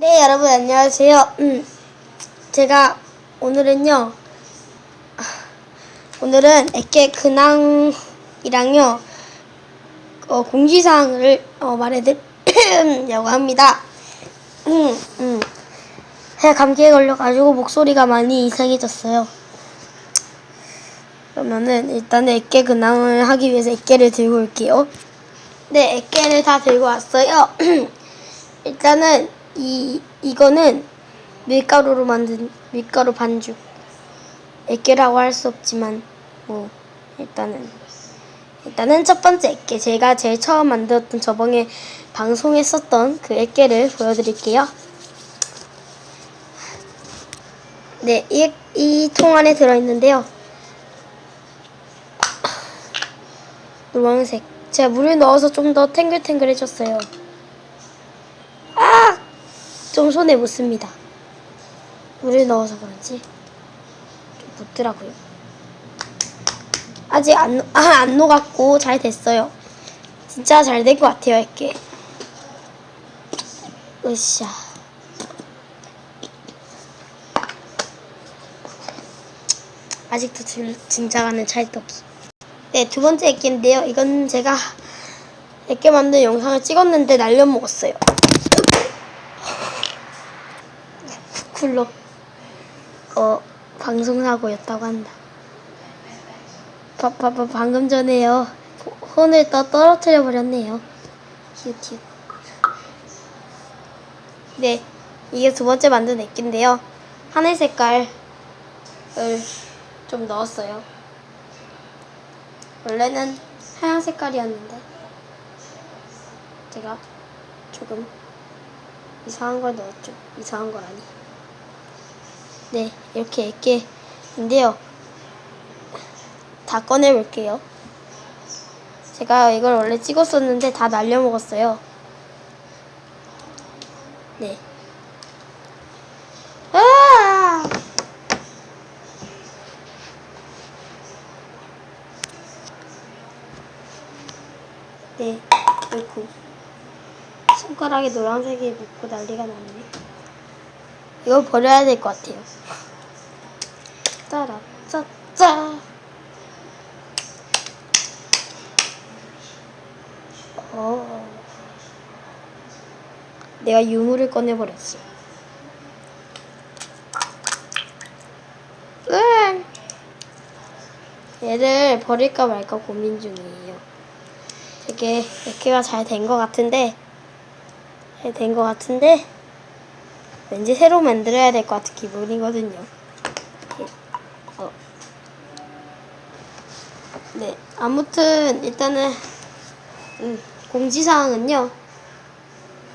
네, 여러분 안녕하세요. 음, 제가 오늘은요. 아, 오늘은 애깨 근황이랑요. 어, 공지사항을 어, 말해드리려고 합니다. 음, 음. 제가 감기에 걸려가지고 목소리가 많이 이상해졌어요. 그러면은 일단은 애깨 근황을 하기 위해서 애깨를 들고 올게요. 네, 애깨를 다 들고 왔어요. 일단은 이 이거는 밀가루로 만든 밀가루 반죽. 애깨라고 할 수 없지만 뭐 일단은 일단은 첫 번째 애깨 제가 제일 처음 만들었던 저번에 방송했었던 그 애깨를 보여드릴게요. 네, 이 이 통 안에 들어있는데요. 노란색. 제가 물을 넣어서 좀 더 탱글탱글해졌어요. 아! 좀 손에 묻습니다. 물을 넣어서 그런지 좀 묻더라고요. 아직 안, 녹- 아, 안 녹았고 잘 됐어요. 진짜 잘 된 것 같아요, 이렇게. 으쌰. 아직도 질, 진짜가는 찰떡이. 네, 두 번째 액기인데요. 이건 제가 액기 만든 영상을 찍었는데 날려먹었어요. 쿨로 어 방송사고였다고 한다. 바, 바, 바, 방금 전에요. 혼을 떠 떨어뜨려 버렸네요. 키우키우. 네, 이게 두 번째 만든 액기인데요. 하늘 색깔을 좀 넣었어요. 원래는 하얀 색깔이었는데 제가 조금 이상한 걸 넣었죠. 이상한 걸 아니. 네, 이렇게 액게인데요. 다 꺼내 볼게요. 제가 이걸 원래 찍었었는데 다 날려 먹었어요. 네. 아! 네, 그렇고 손가락에 노란색이 묻고 난리가 났네. 이거 버려야 될 것 같아요. 짜라 짜짜. 어. 내가 유물을 꺼내버렸어. 으. 얘를 버릴까 말까 고민 중이에요. 되게 이렇게가 잘 된 것 같은데, 잘 된 것 같은데, 왠지 새로 만들어야 될 것 같은 기분이거든요. 어. 네, 아무튼 일단은 음, 공지사항은요.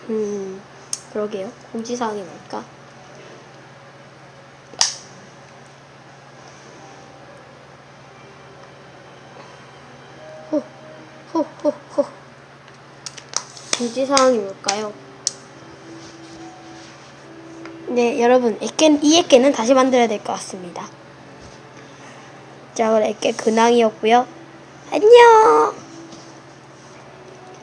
음, 그러게요. 공지사항이 뭘까? 호, 호, 호, 호. 공지사항이 뭘까요? 네, 여러분, 이 액깨는 다시 만들어야 될 것 같습니다. 자, 그럼 액깨 근황이었고요. 안녕!